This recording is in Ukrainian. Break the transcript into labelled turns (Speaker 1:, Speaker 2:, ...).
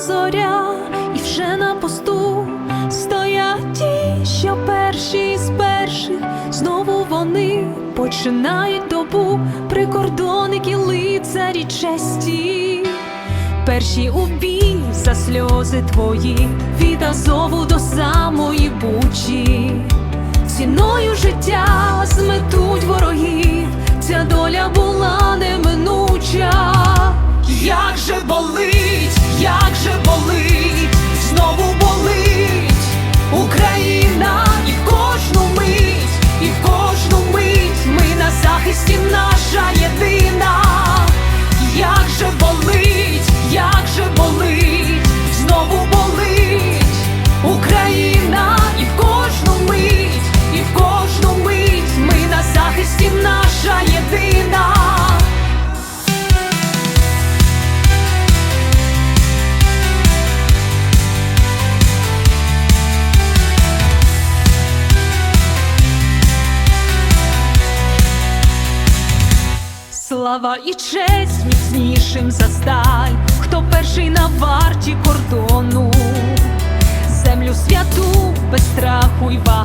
Speaker 1: зоря, і вже на посту стоять ті, що перші з перших, знову вони починають добу. Прикордонники лицарі честі, перші у за сльози твої, від Азову до самої бучі, ціною життя. слава і честь міцнішим за хто перший на варті кордону, землю святу без страху й варті.